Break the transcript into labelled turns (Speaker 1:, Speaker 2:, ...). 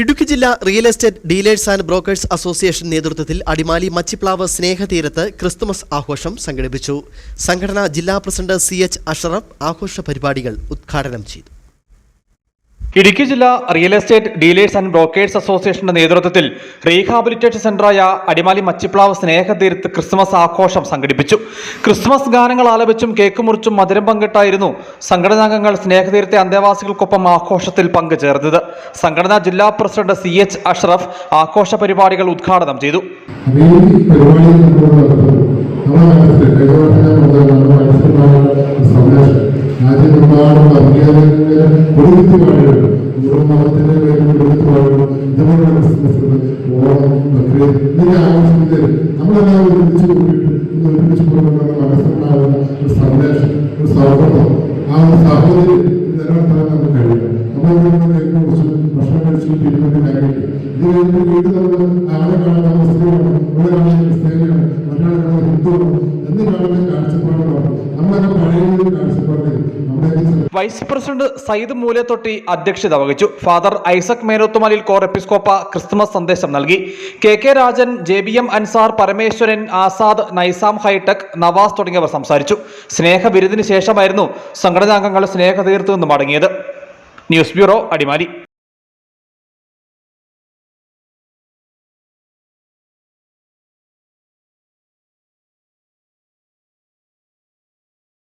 Speaker 1: ഇടുക്കി ജില്ലാ real estate dealers and brokers association നേതൃത്വത്തിൽ Adimali Machiplavu സ്നേഹതീരത്ത് Christmas ആഘോഷം സംഘടിപ്പിച്ചു. സംഘടന ജില്ലാ പ്രസിഡന്റ് സി എച്ച് അഷറഫ് ആഘോഷ പരിപാടികൾ ഉദ്ഘാടനം ചെയ്തു.
Speaker 2: ഇടുക്കി ജില്ലാ real estate dealers and brokers അസോസിയേഷന്റെ നേതൃത്വത്തിൽ റീഹാബിലിറ്റേഷൻ സെന്ററായ അടിമാലി മച്ചിപ്ലാവ് സ്നേഹതീരത്ത് ക്രിസ്മസ് ആഘോഷം സംഘടിപ്പിച്ചു. ക്രിസ്മസ് ഗാനങ്ങൾ ആലപിച്ചും കേക്ക് മുറിച്ചും മധുരം പങ്കിട്ടായിരുന്നു സംഘടനാംഗങ്ങൾ സ്നേഹതീരത്തെ അന്തേവാസികൾക്കൊപ്പം ആഘോഷത്തിൽ പങ്കുചേർന്നത്. സംഘടനാ ജില്ലാ പ്രസിഡന്റ് സി എച്ച് അഷ്റഫ് ആഘോഷ പരിപാടികൾ ഉദ്ഘാടനം ചെയ്തു.
Speaker 3: ഒരു വർഗീയതയുടെ ഓരോ മതത്തിന്റെ ഒരുമിച്ച് പോകുന്ന മനസ്സിലുണ്ടാകുന്ന ഒരു സന്ദേശം ഒരു സൗഹൃദം. ആ ഒരു സാഹചര്യം നിലനിർത്താൻ നമുക്ക് കഴിയും. നമ്മൾ കുറിച്ച് ഭക്ഷണം നമ്മൾ കാണുന്ന മുസ്ലിമാണ് ഇവിടെ കാണുന്ന ക്രിസ്ത്യാനിയാണ് മറ്റൊരാളെ കാണുന്ന
Speaker 2: വൈസ് പ്രസിഡന്റ് സയ്യിദ് മൂലത്തൊട്ടി അധ്യക്ഷത വഹിച്ചു. ഫാദർ ഐസക് മേനോത്തുമലിൽ കോർ എപ്പിസ്കോപ്പ ക്രിസ്മസ് സന്ദേശം നൽകി. K K Rajan J B M Ansar Parameswaran Azad Naisam hitech Navas തുടങ്ങിയവർ സംസാരിച്ചു. സ്നേഹ വിരുന്നിന് ശേഷമായിരുന്നു സംഘടനാംഗങ്ങൾ സ്നേഹ തീർത്തു നിന്ന് മടങ്ങിയത്. News bureau Adimali.